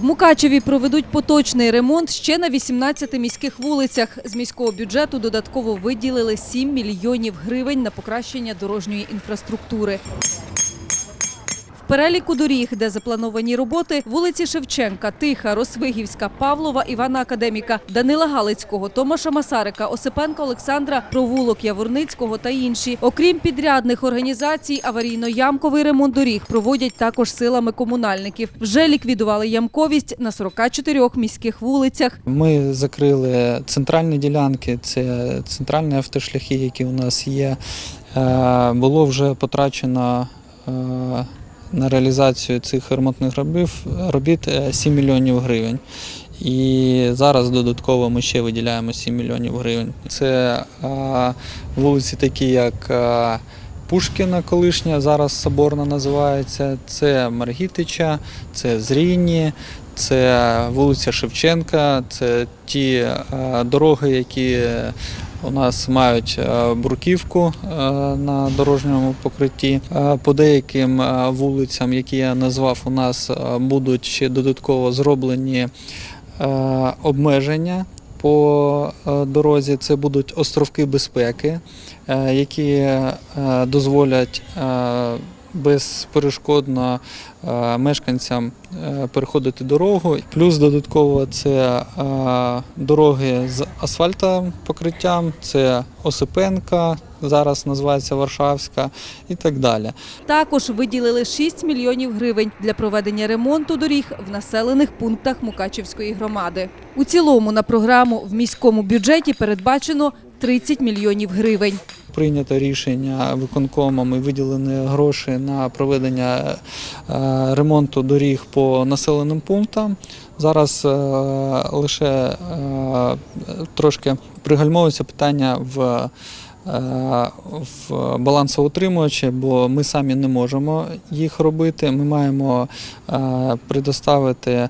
В Мукачеві проведуть поточний ремонт ще на 18 міських вулицях. З міського бюджету додатково виділили 7 мільйонів гривень на покращення дорожньої інфраструктури. Переліку доріг, де заплановані роботи, вулиці Шевченка, Тиха, Росвигівська, Павлова, Івана Академіка, Данила Галицького, Томаша Масарика, Осипенка Олександра, Провулок Яворницького та інші. Окрім підрядних організацій, аварійно-ямковий ремонт доріг проводять також силами комунальників. Вже ліквідували ямковість на 44 міських вулицях. Ми закрили центральні ділянки, це центральні автошляхи, які у нас є. Е, Було вже потрачено е, на реалізацію цих ремонтних робіт е, 7 мільйонів гривень. І зараз додатково ми ще виділяємо 7 мільйонів гривень. Це е, вулиці такі, як е, Пушкіна колишня, зараз Соборна називається, це Маргітича, це Зрійні, це вулиця Шевченка, це ті е, дороги, які у нас мають е, бруківку е, на дорожньому покритті. Е, По деяким вулицям, які я назвав, у нас будуть ще додатково зроблені обмеження. По дорозі це будуть островки безпеки, які дозволять безперешкодно е, мешканцям е, переходити дорогу. Плюс додатково це е, дороги з асфальтопокриттям, це Осипенка, зараз називається Варшавська і так далі. Також виділили 6 мільйонів гривень для проведення ремонту доріг в населених пунктах Мукачівської громади. У цілому на програму в міському бюджеті передбачено 30 мільйонів гривень. Прийнято рішення виконкомом і виділені гроші на проведення е, ремонту доріг по населеним пунктам. Зараз е, лише е, трошки пригальмовується питання в, в балансоутримувачі, бо ми самі не можемо їх робити. Ми маємо предоставити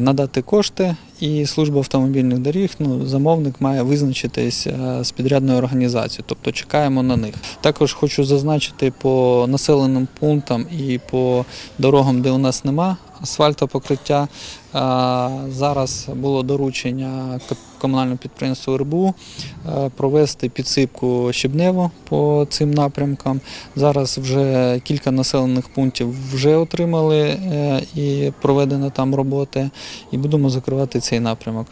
надати кошти, і служба автомобільних доріг, ну, замовник має визначитись е, з підрядною організацією, тобто чекаємо на них. Також хочу зазначити по населеним пунктам і по дорогам, де у нас нема асфальтопокриття. е, Зараз було доручення комунальному підприємству РБУ е, провести підсипку щебневу по цим напрямкам. Зараз вже кілька населених пунктів вже отримали е, і проведено там роботи, і будемо закривати цей напрямок.